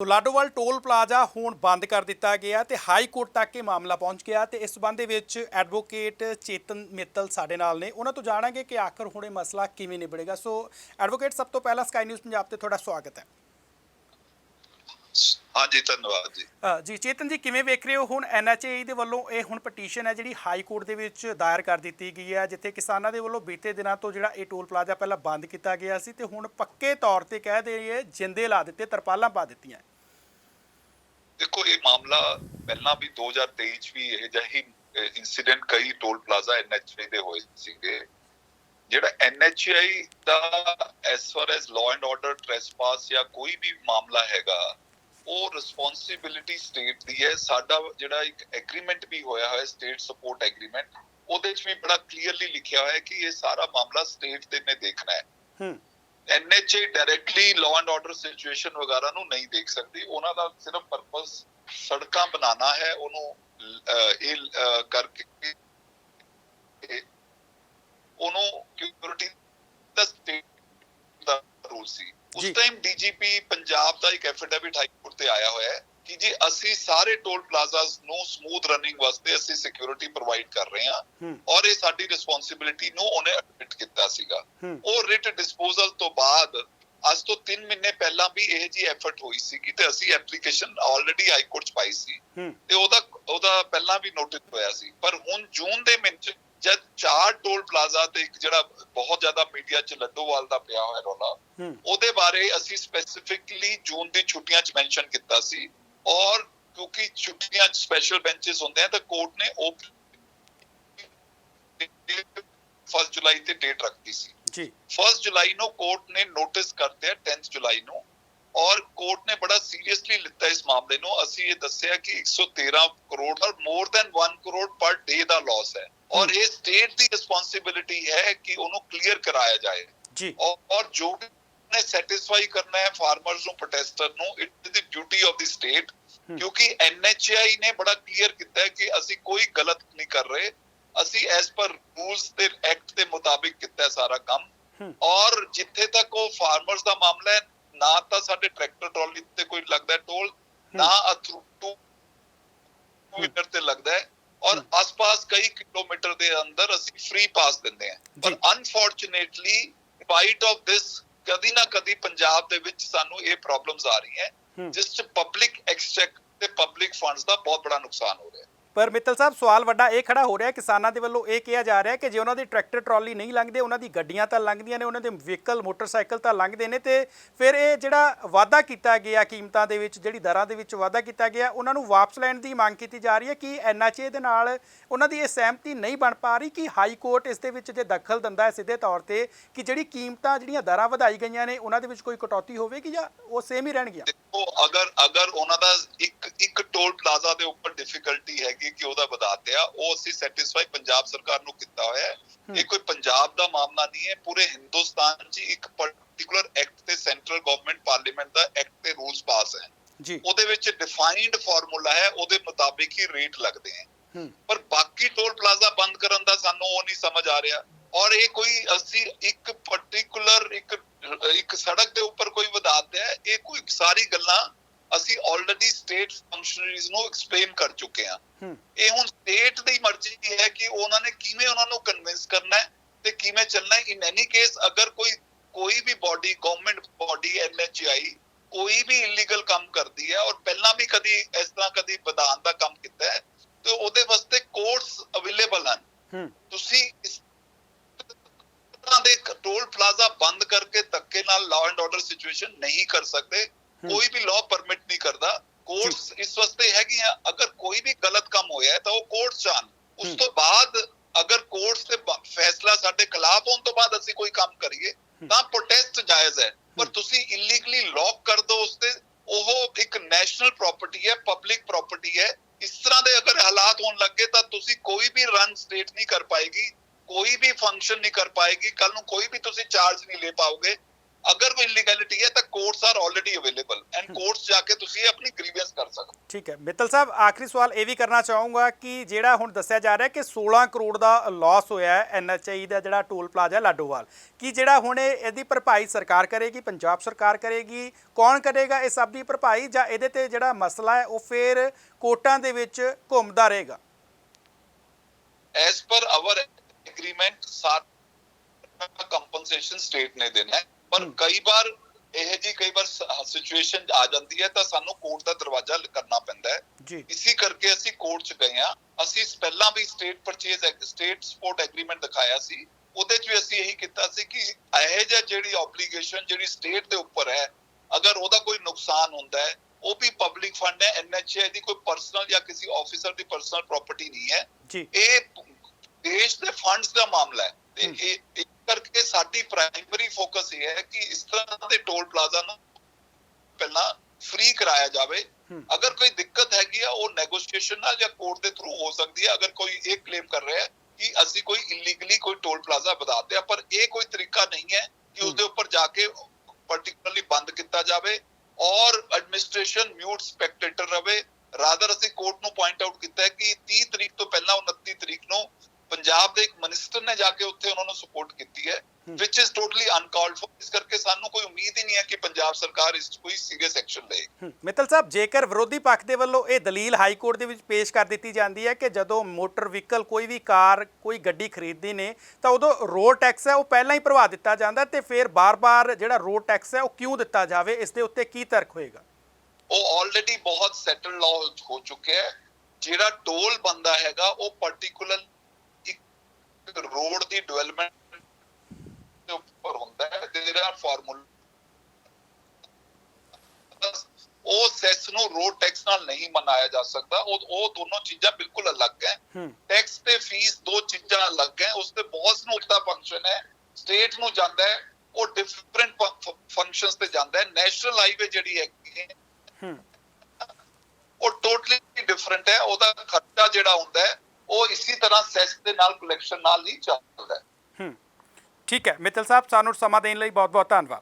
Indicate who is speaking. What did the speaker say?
Speaker 1: ਤੋ Ladowal toll plaza ਹੁਣ ਬੰਦ ਕਰ ਦਿੱਤਾ ਗਿਆ ਤੇ ਹਾਈ ਕੋਰਟ ਤੱਕ ਇਹ ਮਾਮਲਾ ਪਹੁੰਚ ਗਿਆ ਤੇ ਇਸ ਸੰਬੰਧ ਦੇ ਵਿੱਚ ਐਡਵੋਕੇਟ ਚੇਤਨ ਮਿੱਤਲ ਸਾਡੇ ਨਾਲ ਨੇ। ਉਹਨਾਂ ਤੋਂ ਜਾਣਾਂਗੇ ਕਿ ਆਖਰ ਹੁਣ ਇਹ ਮਸਲਾ ਕਿਵੇਂ ਨਿਬੜੇਗਾ। ਸੋ ਐਡਵੋਕੇਟ, ਸਭ ਤੋਂ ਪਹਿਲਾਂ ਸਕਾਈ ਨਿਊਜ਼ ਪੰਜਾਬ ਤੇ ਤੁਹਾਡਾ ਸਵਾਗਤ ਹੈ।
Speaker 2: ਹਾਂਜੀ ਧੰਨਵਾਦ ਜੀ।
Speaker 1: ਜੀ ਚੇਤਨ ਜੀ ਕਿਵੇਂ ਵੇਖ ਰਹੇ ਹੋ? ਹੁਣ ਐਨਐਚਏ ਦੇ ਵੱਲੋਂ ਇਹ ਹੁਣ ਪਟੀਸ਼ਨ ਹੈ ਜਿਹੜੀ ਹਾਈ ਕੋਰਟ ਦੇ ਵਿੱਚ ਦਾਇਰ ਕਰ ਦਿੱਤੀ ਗਈ ਹੈ ਜਿੱਥੇ ਕਿਸਾਨਾਂ ਦੇ ਵੱਲੋਂ ਬੀਤੇ ਦਿਨਾਂ ਤੋਂ ਜਿਹੜਾ ਇਹ ਟੋਲ ਪਲਾਜ਼ਾ ਪਹਿਲਾਂ ਬੰਦ ਕੀਤਾ ਗਿਆ ਸੀ ਤੇ ਹੁਣ ਪੱਕੇ ਤੌਰ ਤੇ ਕਹਿ ਦੇ ਜਿੰਦੇ ਲਾ ਦਿੱਤੇ ਤਰਪਾਲਾਂ ਪਾ ਦਿੱਤੀਆਂ।
Speaker 2: ਦੇਖੋ ਇਹ ਮਾਮਲਾ ਪਹਿਲਾਂ ਵੀ 2023 ਚ ਵੀ ਇਹ ਜਿਹੀ ਇਨਸੀਡੈਂਟ ਕਈ ਟੋਲ ਪਲਾਜ਼ਾ ਐਨਐਚਆਈ ਦੇ ਹੋਏ ਸੀਗੇ। ਜਿਹੜਾ NHAI the S for S law and order trespass ਜਾਂ ਕੋਈ ਵੀ ਮਾਮਲਾ ਹੈਗਾ ਉਹ ਰਿਸਪੌਂਸਿਬਿਲਿਟੀ ਸਟੇਟ ਦੀ ਹੈ। ਸਾਡਾ ਜਿਹੜਾ ਇੱਕ ਐਗਰੀਮੈਂਟ ਵੀ ਹੋਇਆ ਹੋਇਆ ਸਟੇਟ ਸਪੋਰਟ ਐਗਰੀਮੈਂਟ ਉਹਦੇ ਚ ਵੀ ਬੜਾ ਕਲੀਅਰਲੀ ਲਿਖਿਆ ਹੋਇਆ ਹੈ ਕਿ ਇਹ ਸਾਰਾ ਮਾਮਲਾ ਸਟੇਟ ਦੇ ਨੇ ਦੇਖਣਾ ਹੈ।
Speaker 1: ਹੂੰ।
Speaker 2: NHA directly law and order situation ਵਗੈਰਾ ਨੂੰ ਨਹੀਂ ਦੇਖ ਸਕਦੀ। ਉਹਨਾਂ ਦਾ ਸਿਰਫ ਪਰਪਸ ਸੜਕਾਂ ਬਣਾਉਣਾ ਹੈ ਉਹਨੂੰ ਇਹ ਕਰਕੇ ਉਹਨੂੰ ਸਿਕਿਉਰਿਟੀ ਦਾ ਦਾ ਰੂਲ ਸੀ। ਉਸ। ਟਾਈਮ ਡੀਜੀਪੀ ਪੰਜਾਬ ਦਾ ਇੱਕ ਐਫੀਡੇਵਿਟ ਹਾਈ ਕੋਰਟ ਤੇ ਆਇਆ ਹੋਇਆ ਹੈ ਕਿ ਜੀ ਅਸੀਂ ਸਾਰੇ ਟੋਲ ਪਲਾਜ਼ਾਸ ਨੂੰ ਸਮੂਥ ਰਨਿੰਗ ਵਾਸਤੇ ਅਸੀਂ ਸਿਕਿਉਰਿਟੀ ਪ੍ਰੋਵਾਈਡ ਕਰ ਰਹੇ ਹਾਂ ਔਰ ਇਹ ਸਾਡੀ ਰਿਸਪੌਂਸਿਬਿਲਿਟੀ ਨੂੰ ਉਹਨੇ ਐਡਮਿਟ ਕੀਤਾ ਸੀਗਾ। ਉਹ ਰਿਟ ਡਿਸਪੋਜ਼ਲ ਤੋਂ ਬਾਅਦ ਅੱਜ ਤੋਂ 3 ਮਹੀਨੇ ਪਹਿਲਾਂ ਵੀ ਇਹ ਜੀ ਐਫਰਟ ਹੋਈ ਸੀ ਕਿ ਤੇ ਅਸੀਂ ਐਪਲੀਕੇਸ਼ਨ ਆਲਰੇਡੀ ਹਾਈ ਕੋਰਟ ਚ ਪਾਈ ਸੀ। ਤੇ ਉਹਦਾ ਉਹਦਾ ਪਹਿਲਾਂ ਵੀ ਨੋਟਿਸ ਹੋਇਆ ਸੀ। ਪਰ ਹੁਣ ਜੂਨ ਦੇ ਮਹੀਨੇ ਜਦ ਚਾਰ ਟੋਲ ਪਲਾਜ਼ਾ ਤੇ ਇੱਕ ਜਿਹੜਾ ਬਹੁਤ ਜ਼ਿਆਦਾ ਮੀਡੀਆ ਚ ਲੱਡੋਵਾਲ ਦਾ ਪਿਆ ਹੋਇਆ ਰੌਲਾ ਉਹਦੇ ਬਾਰੇ ਅਸੀਂ ਸਪੈਸੀਫਿਕਲੀ ਜੂਨ ਦੀ ਛੁੱਟੀਆਂ ਚ ਮੈਂਸ਼ਨ ਕੀਤਾ ਸੀ ਔਰ ਕਿਉਂਕਿ ਛੁੱਟੀਆਂ ਚ ਸਪੈਸ਼ਲ ਬੈਂਚਸ ਹੁੰਦੇ ਆ ਤਾਂ ਕੋਰਟ ਨੇ ਉਹ 1 ਜੁਲਾਈ ਤੇ ਡੇਟ ਰੱਖੀ ਸੀ।
Speaker 1: ਜੀ।
Speaker 2: 1 ਜੁਲਾਈ ਨੂੰ ਕੋਰਟ ਨੇ ਨੋਟਿਸ ਕਰਤੇ 10 ਜੁਲਾਈ ਨੂੰ ਔਰ ਕੋਰਟ ਨੇ ਬੜਾ ਸੀਰੀਅਸਲੀ ਲਿੱਤਾ ਇਸ ਮਾਮਲੇ ਨੂੰ। ਅਸੀਂ ਇਹ ਦੱਸਿਆ ਕਿ 113 ਕਰੋੜ ਔਰ ਮੋਰ ਦੈਨ 1 ਕਰੋੜ ਪਰ ਡੇ ਦਾ ਲਾਸ ਹੈ। ਔਰ ਇਹ ਸਟੇਟ ਦੀ ਰਿਸਪੌਂਸਿਬਿਲਿਟੀ ਹੈ ਕਿ ਉਹਨੂੰ ਕਲੀਅਰ ਕਰਾਇਆ ਜਾਏ।
Speaker 1: ਜੀ।
Speaker 2: ਔਰ ਜੋ ਨੇ ਸੈਟੀਸਫਾਈ ਕਰਨਾ ਹੈ ਫਾਰਮਰਸ ਨੂੰ ਪ੍ਰੋਟੈਸਟਰ ਨੂੰ it is the duty of the state. ਕਿਉਂਕਿ ਐਨਐਚਆਈ ਨੇ ਬੜਾ ਕਲੀਅਰ ਕੀਤਾ ਹੈ ਕਿ ਅਸੀਂ ਕੋਈ ਗਲਤ ਨਹੀਂ ਕਰ ਰਹੇ। ਅਸੀਂ ਐਸ ਪਰ ਰੂਲਸ ਦੇ ਐਕਟ ਦੇ ਮੁਤਾਬਿਕ ਕੀਤਾ ਹੈ ਸਾਰਾ ਕੰਮ। ਔਰ ਜਿੱਥੇ ਤੱਕ ਉਹ ਫਾਰਮਰਸ ਦਾ ਮਾਮਲਾ ਹੈ ਨਾ ਤਾਂ ਸਾਡੇ ਟਰੈਕਟਰ ਟਰਾਲੀ ਤੇ ਕੋਈ ਲੱਗਦਾ ਟੋਲ ਨਾ ਅਥਰੂ ਟੂ ਮੀਟਰ ਤੇ ਲੱਗਦਾ ਹੈ। ਔਰ। ਆਸ-ਪਾਸ ਕਈ ਕਿਲੋਮੀਟਰ ਦੇ ਅੰਦਰ ਅਸੀਂ ਫ੍ਰੀ ਪਾਸ ਦਿੰਦੇ ਹਾਂ ਪਰ। ਅਨਫੋਰਚੂਨੇਟਲੀ ਬਾਈਟ ਆਫ ਦਿਸ ਕਦੀ ਨਾ ਕਦੀ ਪੰਜਾਬ ਦੇ ਵਿੱਚ ਸਾਨੂੰ ਇਹ ਪ੍ਰੋਬਲਮਸ ਆ ਰਹੀਆਂ ਜਿਸ ਚ ਪਬਲਿਕ ਐਕਸਚੈਕ ਤੇ ਪਬਲਿਕ ਫੰਡਸ ਦਾ ਬਹੁਤ ਬੜਾ ਨੁਕਸਾਨ ਹੈ
Speaker 1: ਪਰ ਮਿੱਤਲ ਸਾਹਿਬ, ਸਵਾਲ ਵੱਡਾ ਇਹ ਖੜਾ ਹੋ ਰਿਹਾ ਕਿਸਾਨਾਂ ਦੇ ਵੱਲੋਂ ਇਹ ਕਿਹਾ ਜਾ ਰਿਹਾ ਕਿ ਜੇ ਉਹਨਾਂ ਦੀ ਟਰੈਕਟਰ, ਟਰਾਲੀ ਨਹੀਂ ਲੰਘਦੇ, ਉਹਨਾਂ ਦੀ ਗੱਡੀਆਂ ਤਾਂ ਲੰਘਦੀਆਂ ਨੇ, ਉਹਨਾਂ ਦੇ ਵਹੀਕਲ, ਮੋਟਰਸਾਈਕਲ ਤਾਂ ਲੰਘਦੇ ਨੇ ਤੇ ਫਿਰ ਇਹ ਜਿਹੜਾ ਵਾਅਦਾ ਕੀਤਾ ਗਿਆ ਕੀਮਤਾਂ ਦੇ ਵਿੱਚ, ਜਿਹੜੀ ਦਰਾਂ ਦੇ ਵਿੱਚ ਵਾਅਦਾ ਕੀਤਾ ਗਿਆ, ਉਹਨਾਂ ਨੂੰ ਵਾਪਸ ਲੈਣ ਦੀ ਮੰਗ ਕੀਤੀ ਜਾ ਰਹੀ ਹੈ ਕਿ ਐਨਐਚਏ ਦੇ ਨਾਲ ਉਹਨਾਂ ਦੀ ਇਹ ਸਹਿਮਤੀ ਨਹੀਂ ਬਣ ਪਾ ਰਹੀ ਕਿ ਹਾਈ ਕੋਰਟ ਇਸ ਦੇ ਵਿੱਚ ਜੇ ਦਖਲ ਦਿੰਦਾ ਹੈ ਸਿੱਧੇ ਤੌਰ ਤੇ ਕਿ ਜਿਹੜੀ ਕੀਮਤਾਂ, ਜਿਹੜੀਆਂ ਦਰਾਂ ਵਧਾਈ ਗਈਆਂ ਨੇ, ਉਹਨਾਂ ਦੇ ਵਿੱਚ ਕੋਈ ਕਟੌਤੀ ਹੋਵੇਗੀ ਜਾਂ ਉਹ ਸੇਮ ਹੀ ਰਹਿਣਗੀਆਂ?
Speaker 2: ਦੇਖੋ, ਅਗਰ ਅਗਰ ਉਹਨਾਂ ਦਾ ਇੱਕ ਇੱਕ ਟੋਲ ਪਲਾਜ਼ਾ ਦੇ ਉੱਪਰ ਡਿਫਿਕਲਟੀ ਹੈਗੀ ਕਿ ਉਹਦਾ ਵਧਾਤੇ ਆ ਉਹ ਅਸੀਂ ਸੈਟੀਸਫਾਈ ਪੰਜਾਬ ਸਰਕਾਰ ਨੂੰ ਕੀਤਾ ਹੋਇਆ ਹੈ। ਇਹ ਕੋਈ ਪੰਜਾਬ ਦਾ ਮਾਮਲਾ ਨਹੀਂ ਹੈ ਪੂਰੇ ਹਿੰਦੁਸਤਾਨ 'ਚ ਇੱਕ ਪਾਰਟਿਕੂਲਰ ਐਕਟ ਤੇ ਸੈਂਟਰਲ ਗਵਰਨਮੈਂਟ ਪਾਰਲੀਮੈਂਟ ਦਾ ਐਕਟ ਤੇ ਰੂਲਸ ਪਾਸ ਹੈ।
Speaker 1: ਜੀ।
Speaker 2: ਉਹਦੇ ਵਿੱਚ ਡਿਫਾਈਨਡ ਫਾਰਮੂਲਾ ਹੈ ਉਹਦੇ ਮੁਤਾਬਿਕ ਹੀ ਰੇਟ ਲੱਗਦੇ ਹੂੰ। ਪਰ ਬਾਕੀ ਟੋਲ ਪਲਾਜ਼ਾ ਬੰਦ ਕਰਨ ਦਾ ਸਾਨੂੰ ਉਹ ਨਹੀਂ ਸਮਝ ਆ ਰਿਹਾ। ਔਰ ਇਹ ਕੋਈ ਅਸੀਂ ਇੱਕ ਪਾਰਟਿਕੂਲਰ ਇੱਕ ਇੱਕ ਸੜਕ ਦੇ ਉੱਪਰ ਕੋਈ ਵਧਾਤੇ ਹੈ ਇਹ ਕੋਈ ਸਾਰੀ ਗੱਲਾਂ ਅਸੀਂ ਆਲਰੇਡੀ ਸਟੇਟ ਫੰਕਸ਼ਨਰੀਜ਼ ਨੂੰ ਐਕਸਪਲੇਨ ਕਰ ਚੁੱਕੇ ਹਾਂ।
Speaker 1: ਹੂੰ।
Speaker 2: ਇਹ ਹੁਣ ਸਟੇਟ ਦੀ ਮਰਜ਼ੀ ਹੈ ਕਿ ਉਹਨਾਂ ਨੇ ਕਿਵੇਂ ਉਹਨਾਂ ਨੂੰ ਕਨਵਿੰਸ ਕਰਨਾ ਹੈ ਤੇ ਕਿਵੇਂ ਚੱਲਣਾ ਹੈ। ਇਨ ਐਨੀ ਕੇਸ ਅਗਰ ਕੋਈ ਕੋਈ ਵੀ ਬਾਡੀ ਗਵਰਨਮੈਂਟ ਬਾਡੀ ਐਨਐਚਆਈ ਕੋਈ ਵੀ ਇਲੀਗਲ ਕੰਮ ਕਰਦੀ ਹੈ ਔਰ ਪਹਿਲਾਂ ਵੀ ਕਦੀ ਇਸ ਤਰ੍ਹਾਂ ਕਦੀ ਵਧਾਉਣ ਦਾ ਕੰਮ ਕੀਤਾ ਹੈ ਤੇ ਉਹਦੇ ਵਾਸਤੇ ਕੋਰਟਸ ਅਵੇਲੇਬਲ ਹਨ। ਤੁਸੀਂ ਇਸ ਤਰ੍ਹਾਂ ਦੇ ਟੋਲ ਪਲਾਜ਼ਾ ਬੰਦ ਕਰਕੇ ਧੱਕੇ ਨਾਲ ਲਾਅ ਐਂਡ ਆਰਡਰ ਸਿਚੁਏਸ਼ਨ ਨਹੀਂ ਕਰ ਸਕਦੇ। ਕੋਈ ਵੀ ਲਾਅ ਪਰਮਿਟ ਕਰਦਾ ਕੋਰਟਸ ਇਸ ਵਾਸਤੇ ਹੈਗੀਆਂ ਅਗਰ ਕੋਈ ਵੀ ਗਲਤ ਕੰਮ ਹੋਇਆ ਹੈ ਤਾਂ ਉਹ ਕੋਰਟਸ ਜਾਣ ਉਸ। ਤੋਂ ਬਾਅਦ ਅਗਰ ਕੋਰਟਸ ਬ- ਫੈਸਲਾ ਸਾਡੇ ਖਿਲਾਫ ਹੋਣ ਤੋਂ ਬਾਅਦ ਅਸੀਂ ਕੋਈ ਕੰਮ ਕਰੀਏ ਤਾਂ ਪ੍ਰੋਟੈਸਟ ਜਾਇਜ਼ ਹੈ। ਪਰ। ਤੁਸੀਂ ਇਲੀਗਲੀ ਲੌਕ ਕਰ ਦੋ ਉਸ ਤੇ ਉਹ ਇੱਕ ਨੈਸ਼ਨਲ ਪ੍ਰਾਪਰਟੀ ਹੈ ਪਬਲਿਕ ਪ੍ਰਾਪਰਟੀ ਹੈ। ਇਸ ਤਰ੍ਹਾਂ ਦੇ ਅਗਰ ਹਾਲਾਤ ਹੋਣ ਲੱਗੇ ਤਾਂ ਤੁਸੀਂ ਕੋਈ ਵੀ ਰਨ ਸਟੇਟ ਨਹੀਂ ਕਰ ਪਾਏਗੀ ਕੋਈ ਵੀ ਫੰਕਸ਼ਨ ਨਹੀਂ ਕਰ ਪਾਏਗੀ ਕੱਲ ਨੂੰ ਕੋਈ ਵੀ ਤੁਸੀਂ ਚਾਰਜ ਨਹੀਂ ਲੈ ਪਾਓਗੇ। ਅਗਰ ਕੋਈ ਇਲੀਗੈਲਿਟੀ ਹੈ are already available and courts ਜਾ ਕੇ ਤੁਸੀਂ ਆਪਣੀ ਗ੍ਰੀਵੈਂਸ ਕਰ ਸਕਦੇ
Speaker 1: ਠੀਕ ਹੈ। ਮਿੱਤਲ ਸਾਹਿਬ ਆਖਰੀ ਸਵਾਲ ਇਹ ਵੀ ਕਰਨਾ ਚਾਹੂੰਗਾ ਕਿ ਜਿਹੜਾ ਹੁਣ ਦੱਸਿਆ ਜਾ ਰਿਹਾ ਕਿ 16 ਕਰੋੜ ਦਾ ਲਾਸ ਹੋਇਆ ਹੈ ਐਨਐਚਆਈ ਦਾ ਜਿਹੜਾ ਟੋਲ ਪਲਾਜ਼ਾ ਲਾਡੋਵਾਲ ਕੀ ਜਿਹੜਾ ਹੁਣ ਇਹ- ਇਹਦੀ ਭਰਪਾਈ ਸਰਕਾਰ ਕਰੇਗੀ ਪੰਜਾਬ ਸਰਕਾਰ ਕਰੇਗੀ ਕੌਣ ਕਰੇਗਾ ਇਹ ਸਭ ਦੀ ਭਰਪਾਈ ਜਾਂ ਇਹਦੇ ਤੇ ਜਿਹੜਾ ਮਸਲਾ ਹੈ ਉਹ ਫੇਰ ਕੋਰਟਾਂ ਦੇ ਵਿੱਚ ਘੁੰਮਦਾ ਰਹੇਗਾ?
Speaker 2: ਐਸ ਪਰ ਆਵਰ ਐਗਰੀਮੈਂਟ ਸਾਰਾ ਕੰਪਨਸੇਸ਼ਨ ਸਟੇਟ ਨੇ ਦੇਣਾ ਪਰ। ਕਈ ਵਾਰ ਇਹ ਜੀ ਕਈ ਵਾਰ ਸਿਚੁਏਸ਼ਨ ਆ ਜਾਂਦੀ ਹੈ ਤਾਂ ਸਾਨੂੰ ਕੋਰਟ ਦਾ ਦਰਵਾਜ਼ਾ ਕਰਨਾ ਪੈਂਦਾ ਹੈ।
Speaker 1: ਜੀ।
Speaker 2: ਇਸੇ ਕਰਕੇ ਅਸੀਂ ਕੋਰਟ 'ਚ ਗਏ ਆ ਅਸੀਂ ਪਹਿਲਾਂ ਵੀ state purchase state support agreement ਦਿਖਾਇਆ ਸੀ। ਉਹਦੇ 'ਚ ਵੀ ਅਸੀਂ ਇਹੀ ਕੀਤਾ ਸੀ ਕਿ ਇਹ ਜਿਹਾ ਜਿਹੜੀ ਆਬਲੀਗੇਸ਼ਨ ਜਿਹੜੀ ਸਟੇਟ ਦੇ ਉੱਪਰ ਹੈ ਅਗਰ ਉਹਦਾ ਕੋਈ ਨੁਕਸਾਨ ਹੁੰਦਾ ਹੈ ਉਹ ਵੀ ਪਬਲਿਕ ਫੰਡ ਹੈ ਐਨਐਚਏ ਦੀ ਕੋਈ ਪਰਸਨਲ ਜਾਂ ਕਿਸੇ ਆਫੀਸਰ ਦੀ ਪਰਸਨਲ ਪ੍ਰਾਪਰਟੀ ਨਹੀਂ ਹੈ। ਇਹ ਦੇਸ਼ ਦੇ ਫੰਡਸ ਦਾ ਮਾਮਲਾ ਹੈ। ਤੇ। ਇਹ ਸਾਡੀ ਪ੍ਰਾਇਮਰੀ ਫੋਕਸ ਇਹ ਹੈ ਕਿ ਇਸ ਤਰ੍ਹਾਂ ਦੇ ਟੋਲ ਪਲਾਜ਼ਾ ਨੂੰ ਪਹਿਲਾਂ ਫ੍ਰੀ ਕਰਾਇਆ ਜਾਵੇ। ਅਗਰ ਕੋਈ ਦਿੱਕਤ ਹੈਗੀ ਆ ਉਹ ਨੈਗੋਸ਼ੀਏਸ਼ਨ ਨਾਲ ਜਾਂ ਕੋਰਟ ਦੇ ਥਰੂ ਹੋ ਸਕਦੀ ਹੈ ਅਗਰ ਕੋਈ ਇਹ ਕਲੇਮ ਕਰ ਰਿਹਾ ਹੈ ਕਿ ਅਸੀਂ ਕੋਈ ਇਲੀਗਲੀ ਕੋਈ ਟੋਲ ਪਲਾਜ਼ਾ ਵਧਾਤੇ ਆ ਪਰ ਇਹ ਕੋਈ ਤਰੀਕਾ ਨਹੀਂ ਹੈ ਕਿ ਉਸ ਦੇ ਉੱਪਰ ਜਾ ਕੇ ਪਾਰਟਿਕੂਲਰਲੀ ਬੰਦ ਕੀਤਾ ਜਾਵੇ ਔਰ ਐਡਮਿਨਿਸਟ੍ਰੇਸ਼ਨ ਮਿਊਟ ਸਪੈਕਟੇਟਰ ਰਵੇ। ਰਾਦਰ ਅਸੀਂ ਕੋਰਟ ਨੂੰ ਪੁਆਇੰਟ ਆਊਟ ਕੀਤਾ ਹੈ ਕਿ 30 ਤਰੀਕ ਤੋਂ ਪਹਿਲਾਂ 29 ਤਰੀਕ ਨੂੰ ਪੰਜਾਬ ਦੇ ਇੱਕ ਮਿਨਿਸਟਰ ਨੇ ਜਾ ਕੇ ਉੱਥੇ ਉਹਨਾਂ ਨੂੰ ਸਪੋਰਟ ਕੀਤੀ ਹੈ
Speaker 1: ਹਮ।
Speaker 2: Which is totally uncalled for ਇਸ ਕਰਕੇ ਸਾਨੂੰ ਕੋਈ ਉਮੀਦ ਹੀ ਨਹੀਂ ਹੈ ਕਿ ਪੰਜਾਬ ਸਰਕਾਰ ਇਸ 'ਚ ਕੋਈ ਸੀਰੀਅਸ ਐਕਸ਼ਨ ਲਏ।
Speaker 1: ਮਿੱਤਲ ਸਾਹਿਬ ਜੇਕਰ ਵਿਰੋਧੀ ਪੱਖ ਦੇ ਵੱਲੋਂ ਇਹ ਦਲੀਲ ਹਾਈ ਕੋਰਟ ਦੇ ਵਿੱਚ ਪੇਸ਼ ਕਰ ਦਿੱਤੀ ਜਾਂਦੀ ਹੈ ਕਿ ਜਦੋਂ ਮੋਟਰ ਵਹੀਕਲ ਕੋਈ ਵੀ ਕਾਰ ਕੋਈ ਗੱਡੀ ਖਰੀਦਦੀ ਨੇ ਤਾਂ ਉਦੋਂ ਰੋਡ ਟੈਕਸ ਹੈ ਉਹ ਪਹਿਲਾਂ ਹੀ ਭਰਵਾ ਦਿੱਤਾ ਜਾਂਦਾ ਤੇ ਫਿਰ ਬਾਰ-ਬਾਰ ਜਿਹੜਾ ਰੋਡ ਟੈਕਸ ਹੈ ਉਹ ਕਿਉਂ ਦਿੱਤਾ ਜਾਵੇ ਇਸ ਦੇ ਉੱਤੇ ਕੀ ਤਰਕ ਹੋਏਗਾ?
Speaker 2: ਉਹ ਆਲਰੇਡੀ ਬਹੁਤ ਸੈਟਲ ਲਾ ਹੋ ਚੁੱਕਿਆ ਹੈ। ਜਿਹੜਾ ਟੋਲ ਬੰਦਾ ਹੈਗਾ ਉਹ ਪਾਰਟਿਕੂਲਰ ਇੱਕ ਰੋਡ ਦੀ ਡਿਵੈਲਪਮੈਂਟ ਦੇ ਉੱਪਰ ਹੁੰਦਾ ਹੈ ਦੇਰ ਆਰ ਫਾਰਮੂਲਾ ਉਹ ਸੈਸ ਨੂੰ ਰੋਡ ਟੈਕਸ ਨਾਲ ਨਹੀਂ ਮਨਾਇਆ ਜਾ ਸਕਦਾ। ਉਹ ਉਹ ਦੋਨੋਂ ਚੀਜ਼ਾਂ ਬਿਲਕੁਲ ਅਲੱਗ ਹੈ। ਟੈਕਸ ਤੇ ਫੀਸ ਦੋ ਚੀਜ਼ਾਂ ਅਲੱਗ ਹੈ। ਉਸ ਤੇ ਬਹੁਤ ਸਮੂਹਤਾ ਫੰਕਸ਼ਨ ਹੈ ਸਟੇਟ ਨੂੰ ਜਾਂਦਾ ਹੈ ਉਹ ਡਿਫਰੈਂਟ ਫੰਕਸ਼ਨਸ ਤੇ ਜਾਂਦਾ ਹੈ। ਨੈਸ਼ਨਲ ਹਾਈਵੇ ਜਿਹੜੀ ਹੈ ਉਹ ਟੋਟਲੀ ਡਿਫਰੈਂਟ ਹੈ। ਉਹਦਾ ਖਰਚਾ ਜਿਹੜਾ ਹੁੰਦਾ ਹੈ ਉਹ ਇਸੇ ਤਰ੍ਹਾਂ ਸੈਸ ਦੇ ਨਾਲ ਕਲੈਕਸ਼ਨ ਨਾਲ ਨਹੀਂ ਚੱਲਦਾ
Speaker 1: ਹੂੰ। ਠੀਕ ਹੈ ਮਿੱਤਲ ਸਾਹਿਬ ਸਾਨੂੰ ਸਮਾਂ ਦੇਣ ਲਈ ਬਹੁਤ-ਬਹੁਤ ਧੰਨਵਾਦ।